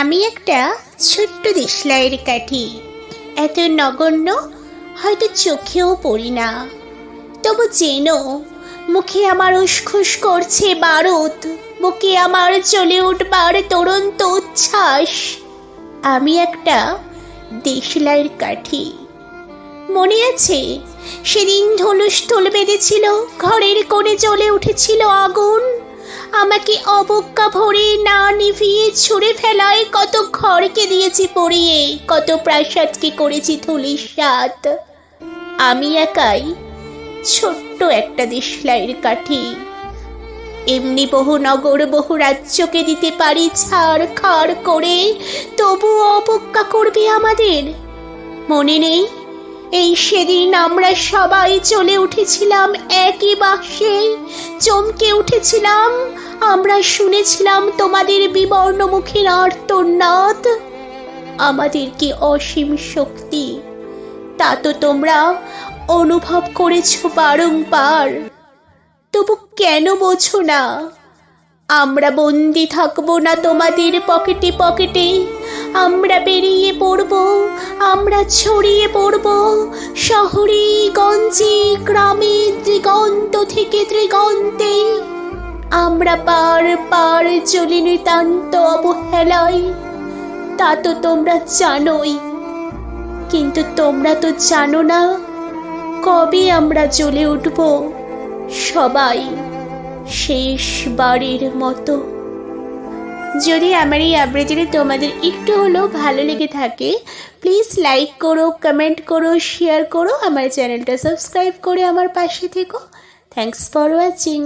আমি একটা ছোট্ট দেশলাইয়ের কাঠি। এত নগণ্য, হয়তো চোখেও পড়ি না। তবু যেন মুখে আমার উসখুস করছে বারুদ, বুকে আমার চলে উঠবার তরন্ত উচ্ছ্বাস। আমি একটা দেশলাইয়ের কাঠি। মনে আছে, সেদিন ধনুষ তোল বেঁধেছিল, ঘরের কোণে জ্বলে উঠেছিল আগুন। আমাকে অবজ্ঞা ভরে না নিভিয়ে ছুঁড়ে ফেলায়, কত ঘরকে দিয়েছি পড়িয়ে, কত প্রাসাদকে করেছি ধুলির সাত আমি একাই ছোট্ট একটা দেশলাইয়ের কাঠি। এমনি বহু নগর, বহু রাজ্যকে দিতে পারি ছাড় খাড় করে, তবু অবজ্ঞা করবে আমাদের? মনে নেই? এই সেদিন আমরা সবাই চলে উঠেছিলাম একই বাক্সে, চমকে উঠেছিলাম আমরা শুনেছিলাম তোমাদের বিবর্ণমুখীর আর্তনাদ। আমাদের কি অসীম শক্তি, তা তো তোমরা অনুভব করেছ বারংবার। তবু কেন বোঝো না, আমরা বন্দি থাকব না তোমাদের পকেটে পকেটে। আমরা বেরিয়ে পড়ব, আমরা ছড়িয়ে পড়ব শহরে, গঞ্জে, গ্রামে, দিগন্ত থেকে দিগন্তে। আমরা পার পার চলে নিতান্ত অবহেলায়। তা তো তোমরা জানোই। কিন্তু তোমরা তো জানো না কবে আমরা জ্বলে উঠব সবাই শেষবারের মতো। যদি আমার এই আবৃত্তিটি তোমাদের একটু হলেও ভালো লেগে থাকে প্লিজ লাইক করো কমেন্ট করো শেয়ার করো, আমার চ্যানেলটা সাবস্ক্রাইব করে আমার পাশে থেকো। Thanks for watching